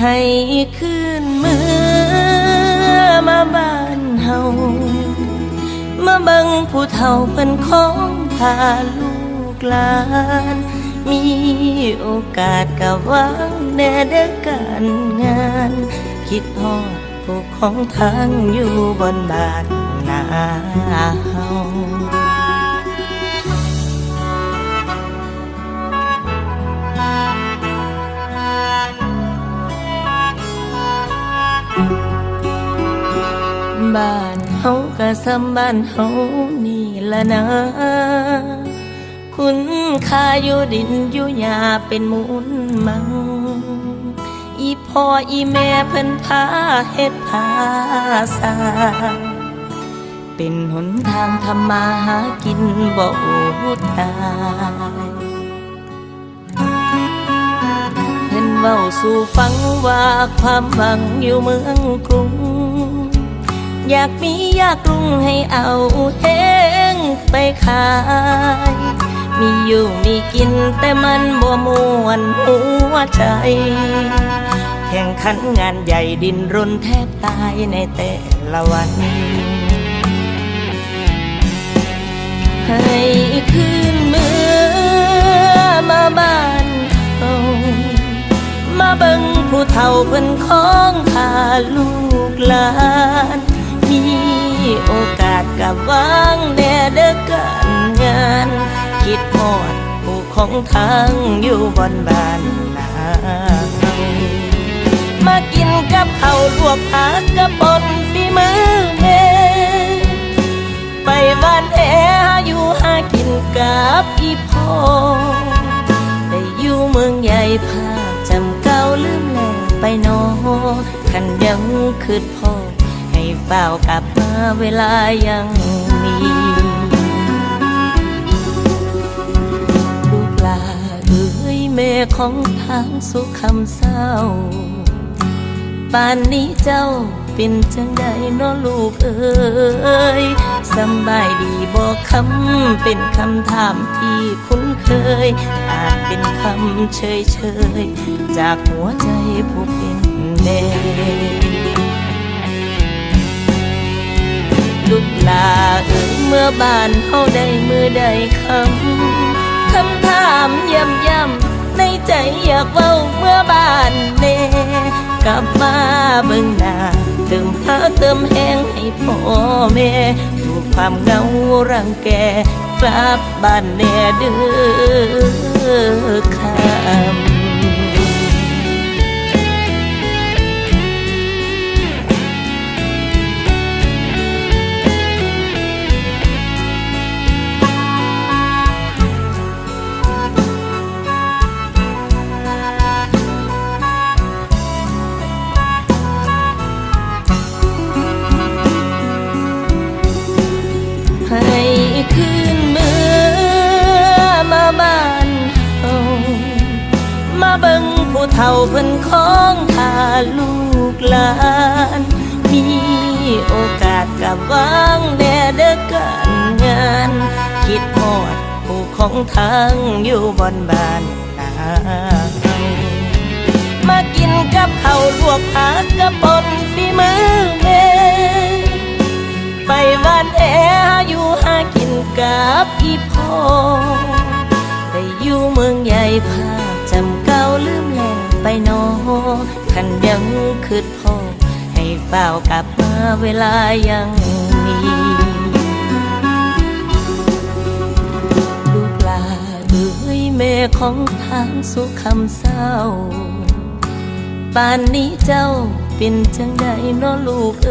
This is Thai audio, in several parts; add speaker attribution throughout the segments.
Speaker 1: ให้คืนเมื่อมาบ้านเฮามาบิ่งผู้เฒ่าเพิ่นของพาลูกหลาน มีโอกาสกับวังแน่เด้อการงาน คิดฮอดผู้ของทางอยู่บนบ้านนาเฮา บ้านเฮาก็ซ้ำบ้านเฮานี่ละนะ คุณค่าอยู่ดินอยู่หญ้าเป็นมูลมัง อีพ่ออีแม่เพิ่นพาเฮ็ดพาสาเป็นหนทางทำมาหากินบ่อตายเห็นเว้าสู่ฟังว่าความหวังอยู่เมืองกรุง อยากมีอยากรุงให้เอาแห้งไปขาย มีอยู่มีกินแต่มันบ่มวนหัวใจ แข่งขันงานใหญ่ดินรนแทบตายในแต่ละวันให้คืนเมื่อมาบ้านเฮามาเบิ่งผู้เฒ่าเพิ่นของพาลูกหลาน มีโอกาสกับวางแน่เด้อการงาน คิดฮอดผู้ของทางอยู่บนบ้านนามากินกับข้าลวกผักกับบนฝีมือแม่ไปบ้านแออยู่หากินกับอีพ่อได้อยู่เมืองใหญ่ภาคจำเก่าลืมแล้วไปนอคันยังคืดพ่อ ให้เฝ้ากลับมาเวลายังมีลูกลาเอ้ยแม่ของทางสุขคำเศร้าป่านนี้เจ้าเป็นจังใดน้อลูกเอ้ยสบายดีบอกคำเป็นคำถามที่คุ้นเคย อาจเป็นคำเฉยเฉยจากหัวใจผู้เป็นแม่ มื่อบ้านเฮาได้มือใดคำคำถามย้ำย้ำในใจอยากเว้าเมื่อบ้านเน่กลับมาเบิ่งหน้าเติมพาเติมแห้งให้พ่อแม่ถูกความเหงารังแกกลับบ้านแน่เด้อ เบิ่งผู้เฒ่าเพิ่นของพาลูกหลาน มีโอกาสกับวางแน่เด้อการงาน คิดฮอดผู้ของทางอยู่บนบ้านนามากินกับข้าลวกผักกระปนฝีมือแม่ไปบ้านแออยู่หากินกับอีพ่อได้อยู่เมืองใหญ่ภาคจำก่าลืมแล้วไปห นอคันยังคืดพ่อให้เฝ้ากลับมาเวลายังมีลูกลาเอ้ยแม่ของทางสุขคำเศร้าป่านนี้เจ้าเป็นจังใดน้อลูกเ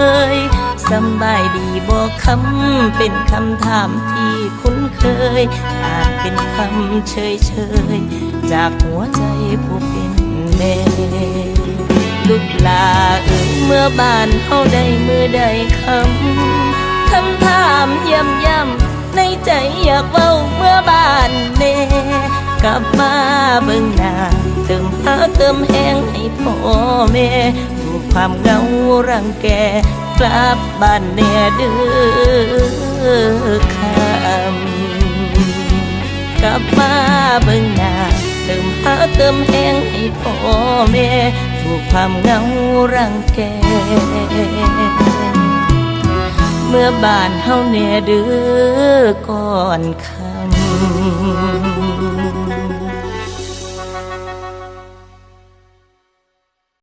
Speaker 1: อ้ยสบายดีบอกคำเป็นคำถามที่คุ้นเค ยอาจเป็นคำเฉยเฉยๆจากหัวใจผู้เป็นแม่ลูกลาเอ้ยเมื่อบ้านเฮาได้มือได้คำคำถามย้ำย้ำในใจอยากเว้าเมื่อบ้านเน่กลับมาเบิ่งหน้าเติมหาเติมแห้งให้พ่อแม่ถูกความเหงารังแกกลับบ้านแน่เด้อคำ กลับมาเบิ่งหน้าเติมหาเติมแห้งให้พ่อแม่ถูกความเหงารังแก เมื่อบ้านเฮาเนเดือก่อนคำ